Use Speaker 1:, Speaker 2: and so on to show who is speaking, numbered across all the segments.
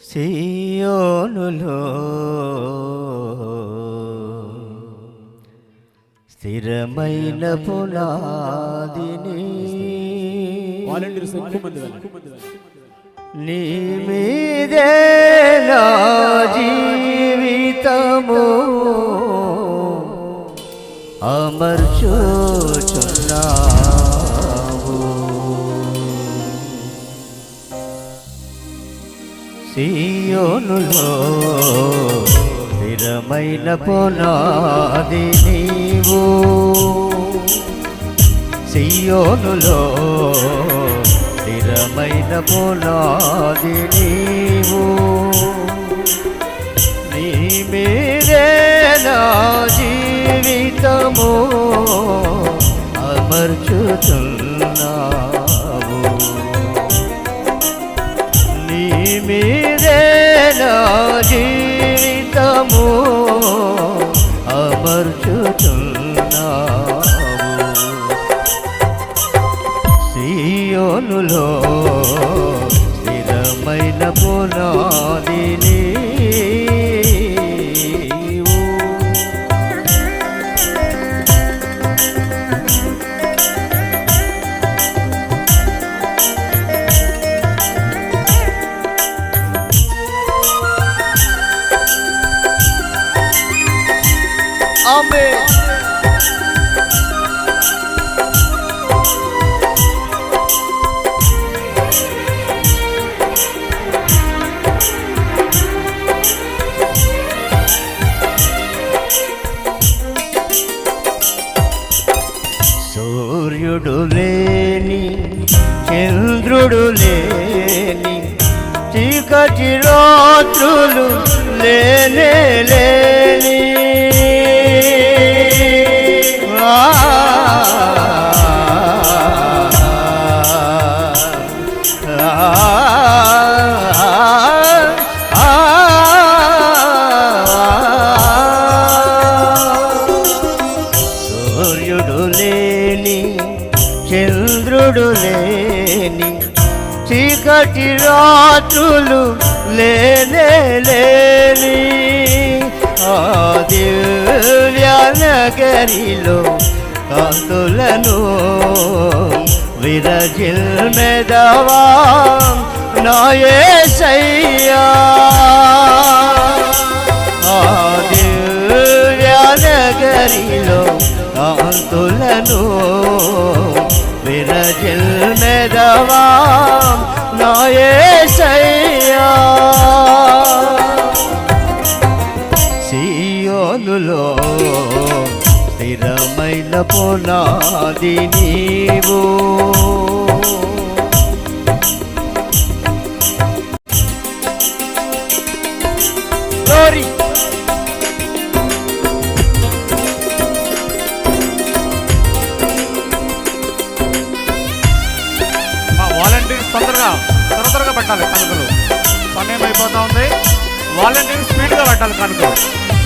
Speaker 1: సియోనులో స్థిరమైన పునాదిని నీ మీదే నా జీవితము. అమర్చుచున్నావు సియోనులో స్థిరమైన పునాది నీవు. సియోనులో స్థిరమైన పునాది నీవు. నీ మీరే నా జీవితము అమర్చుతున్నావు స్థిరమైన పునాదిని రాత్రులు లేనే లేని. సూర్యుడు లేని చంద్రుడు లేని చీకటి రాత్రులు లేని ఆ దివ్య నగరిలో కాంతులను నాయే సయ్యా ఆ దివ్య నగరిలో కాంతులను నాయే సయ్యా స్థిరమైన పునాది నీవు. Glory.
Speaker 2: మా వాలంటీర్స్ తొందరగా త్వర త్వరగా పెట్టాలి కనుకలు. సమయం అయిపోతా ఉంది. వాలంటీర్స్ స్పీడ్గా పెట్టాలి కనుకలు.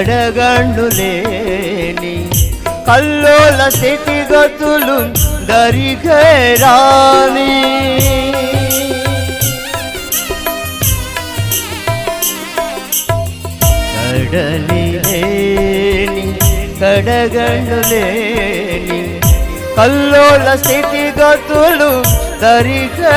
Speaker 1: కడగండు లేని కల్లోల స్థితిగతులు దరికే రాని కడలి లేని కడగండు లేని కల్లోల స్థితిగతులు దరికే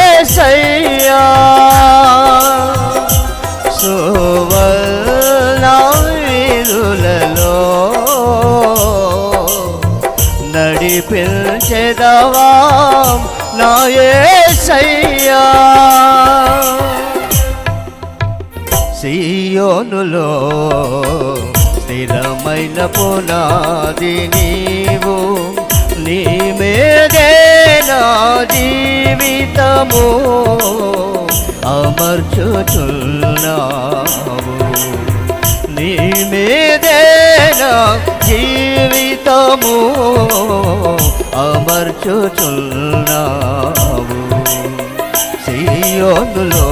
Speaker 1: సియోనులో స్థిరమైన పునాది నీవు నీ మీదే నా జీవితము. అమర్చుచున్నావు నీ మీదేనా జీవితము. అమర్చుచున్నావు సియోనులో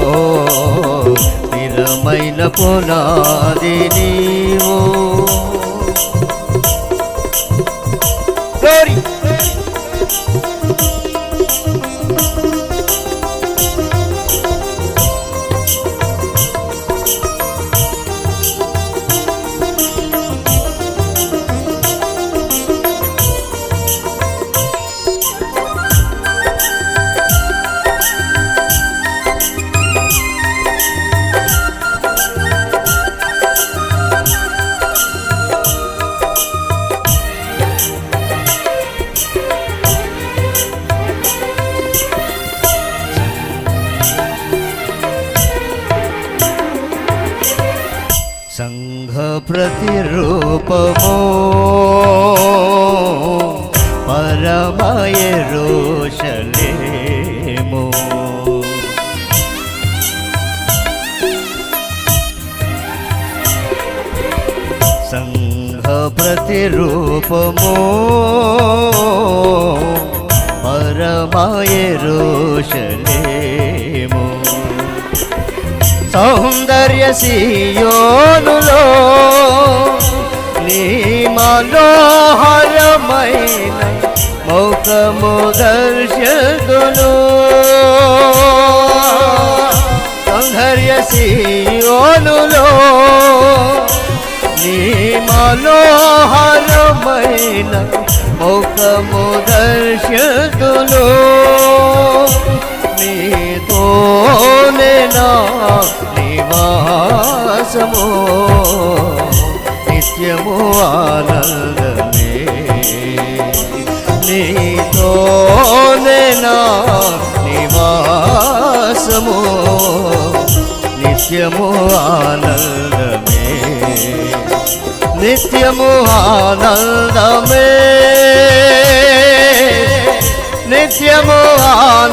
Speaker 1: అందమైన పొలాది నీవు సంఘ ప్రతిరూపము. పరమయ రోషలేము. సంఘ ప్రతిరూపము. పరమయ రోషలే సౌందర్య సియోనులో నీ మనోహరమైన మౌకము దర్శకును సౌందర్య సియోనులో నీ మనోహరమైన మౌకము దర్శకును నీతో నివాసము నిత్యము ఆనందమే. నీతోనే నా నివాసము నిత్యము ఆనందమే. నిత్యము ఆనందమే. నిత్యము ఆనందమే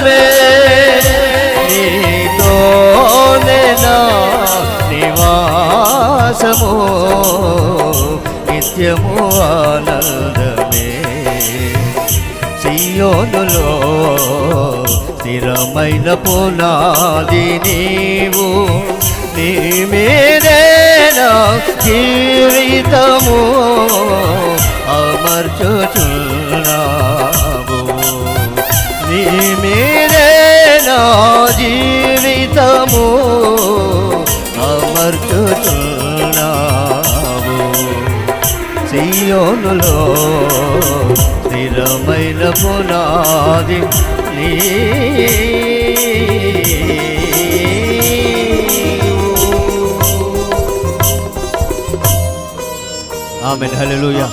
Speaker 1: ఆనందమే నీతోనే నా నివాసము. నిత్యము ఆనందమే. సియోనులో స్థిరమైన పునాది నీవు. నీ మీదేనా జీవితము. అమర్చుచున్నావు. నీ నా జీవితము అమర్చుతున్నావు సియోనులో స్థిరమైన పునాది నీ. ఆమెన్. హల్లెలూయా.